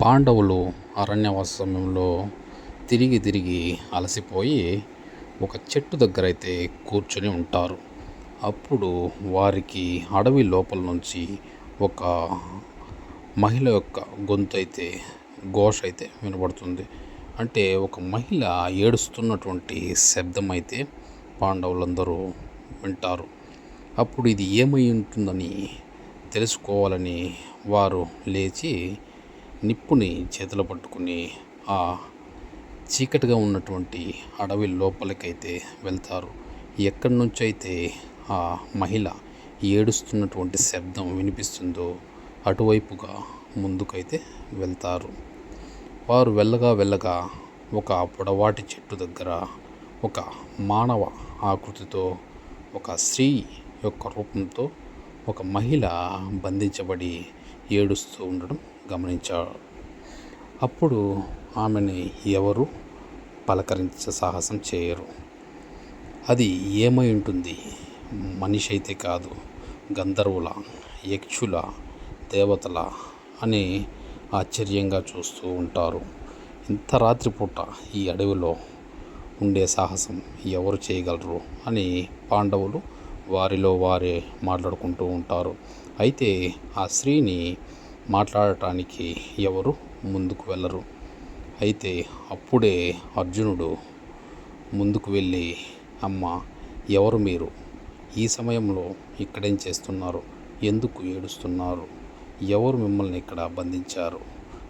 పాండవులు అరణ్యవాస సమయంలో తిరిగి తిరిగి అలసిపోయి ఒక చెట్టు దగ్గర అయితే కూర్చొని ఉంటారు. అప్పుడు వారికి అడవి లోపల నుంచి ఒక మహిళ యొక్క గొంతు అయితే ఘోష అయితే వినబడుతుంది. అంటే ఒక మహిళ ఏడుస్తున్నటువంటి శబ్దం అయితే పాండవులందరూ వింటారు. అప్పుడు ఇది ఏమై ఉంటుందని తెలుసుకోవాలని వారు లేచి నిప్పుని చేతిలో పట్టుకుని ఆ చీకటిగా ఉన్నటువంటి అడవి లోపలికైతే వెళ్తారు. ఎక్కడి నుంచి అయితే ఆ మహిళ ఏడుస్తున్నటువంటి శబ్దం వినిపిస్తుందో అటువైపుగా ముందుకైతే వెళ్తారు. వారు వెళ్ళగా వెళ్ళగా ఒక పొడవాటి చెట్టు దగ్గర ఒక మానవ ఆకృతితో ఒక స్త్రీ యొక్క రూపంతో ఒక మహిళ బంధించబడి ఏడుస్తూ ఉండడం గమనించాడు. అప్పుడు ఆమెని ఎవరు పలకరించే సాహసం చేయరు. అది ఏమై ఉంటుంది? మనిషి అయితే కాదు గంధర్వుల యక్షుల దేవతల అని ఆశ్చర్యంగా చూస్తూ ఉంటారు. ఇంత రాత్రిపూట ఈ అడవిలో ఉండే సాహసం ఎవరు చేయగలరు అని పాండవులు వారిలో వారే మాట్లాడుకుంటూ ఉంటారు. అయితే ఆ స్త్రీని మాట్లాడటానికి ఎవరు ముందుకు వెళ్ళరు. అయితే అప్పుడే అర్జునుడు ముందుకు వెళ్ళి అమ్మ ఎవరు మీరు? ఈ సమయంలో ఇక్కడేం చేస్తున్నారు? ఎందుకు ఏడుస్తున్నారు? ఎవరు మిమ్మల్ని ఇక్కడ బంధించారు?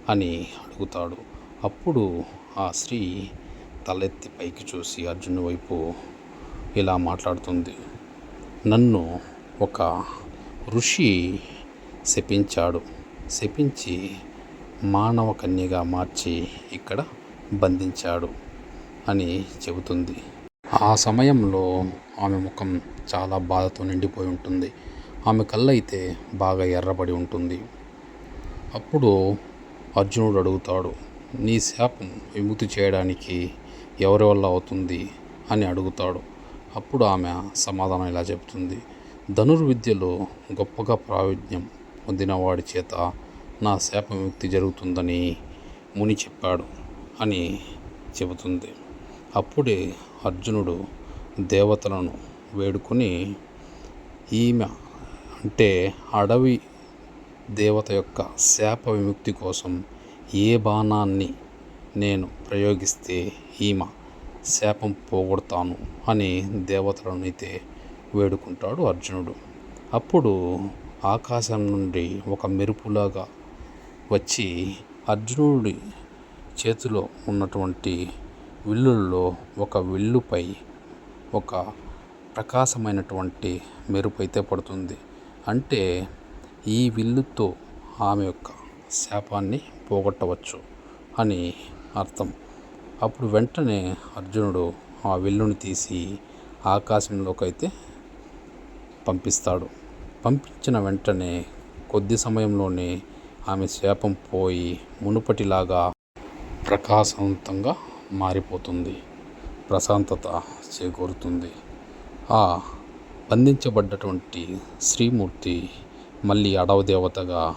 అని అడుగుతాడు. అప్పుడు ఆ స్త్రీ తలెత్తి పైకి చూసి అర్జును వైపు ఇలా మాట్లాడుతుంది. నన్ను ఒక ఋషి శపించాడు. శపించి మానవ కన్యగా మార్చి ఇక్కడ బంధించాడు అని చెబుతుంది. ఆ సమయంలో ఆమె ముఖం చాలా బాధతో నిండిపోయి ఉంటుంది. ఆమె కళ్ళైతే బాగా ఎర్రబడి ఉంటుంది. అప్పుడు అర్జునుడు అడుగుతాడు నీ శాపం విముక్తి చేయడానికి ఎవరి వల్ల అవుతుంది? అని అడుగుతాడు. అప్పుడు ఆమె సమాధానం ఇలా చెబుతుంది ధనుర్విద్యలో గొప్పగా ప్రావీణ్యం పొందిన వాడి చేత నా శాప విముక్తి జరుగుతుందని ముని చెప్పాడు అని చెబుతుంది. అప్పుడే అర్జునుడు దేవతలను వేడుకొని ఈమె అంటే అడవి దేవత యొక్క శాప విముక్తి కోసం ఏ బాణాన్ని నేను ప్రయోగిస్తే ఈమె శాపం పోగొడతాను అని దేవతలను అయితే వేడుకుంటాడు అర్జునుడు. అప్పుడు ఆకాశం నుండి ఒక మెరుపులాగా వచ్చి అర్జునుడి చేతిలో ఉన్నటువంటి విల్లుల్లో ఒక విల్లుపై ఒక ప్రకాశమైనటువంటి మెరుపు అయితే పడుతుంది. అంటే ఈ విల్లుతో ఆమె యొక్క శాపాన్ని పోగొట్టవచ్చు అని అర్థం. అప్పుడు వెంటనే అర్జునుడు ఆ విల్లుని తీసి ఆకాశంలోకి అయితే పంపిస్తాడు. పంపించిన వెంటనే కొద్ది సమయంలోనే ఆమె శాపం పోయి మునుపటిలాగా ప్రకాశవంతంగా మారిపోతుంది. ప్రశాంతత చేకూరుతుంది. ఆ బంధించబడ్డటువంటి శ్రీమూర్తి మళ్ళీ అడవి దేవతగా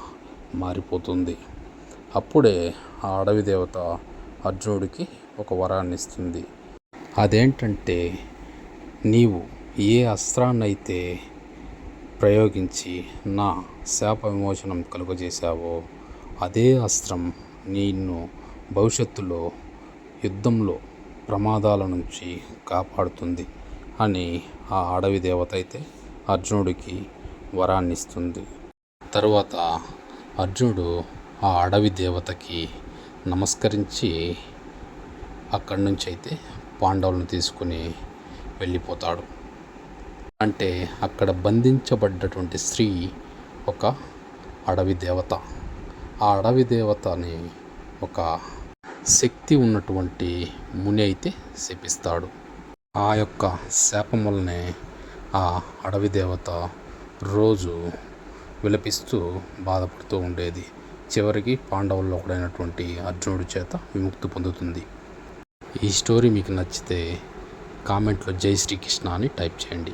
మారిపోతుంది. అప్పుడే ఆ అడవి దేవత అర్జునుడికి ఒక వరాన్ని ఇస్తుంది. అదేంటంటే నీవు ఏ అస్త్రాన్నైతే ప్రయోగించి నా శాప విమోచనం కలుగజేశావో? అదే అస్త్రం నిన్ను భవిష్యత్తులో యుద్ధంలో ప్రమాదాల నుంచి కాపాడుతుంది అని ఆ అడవి దేవత అయితే అర్జునుడికి వరాన్ని ఇస్తుంది తరువాత అర్జునుడు ఆ అడవి దేవతకి నమస్కరించి అక్కడి నుంచి అయితే పాండవులను తీసుకుని వెళ్ళిపోతాడు. అంటే అక్కడ బంధించబడ్డటువంటి స్త్రీ ఒక అడవి దేవత. ఆ అడవి దేవతని ఒక శక్తి ఉన్నటువంటి ముని అయితే శపిస్తాడు. ఆ యొక్క శాపం వల్లనే ఆ అడవి దేవత రోజు విలపిస్తూ బాధపడుతూ ఉండేది. చివరికి పాండవుల్లో ఒకడైనటువంటి అర్జునుడి చేత విముక్తి పొందుతుంది. ఈ స్టోరీ మీకు నచ్చితే కామెంట్లో జై శ్రీకృష్ణ అని టైప్ చేయండి.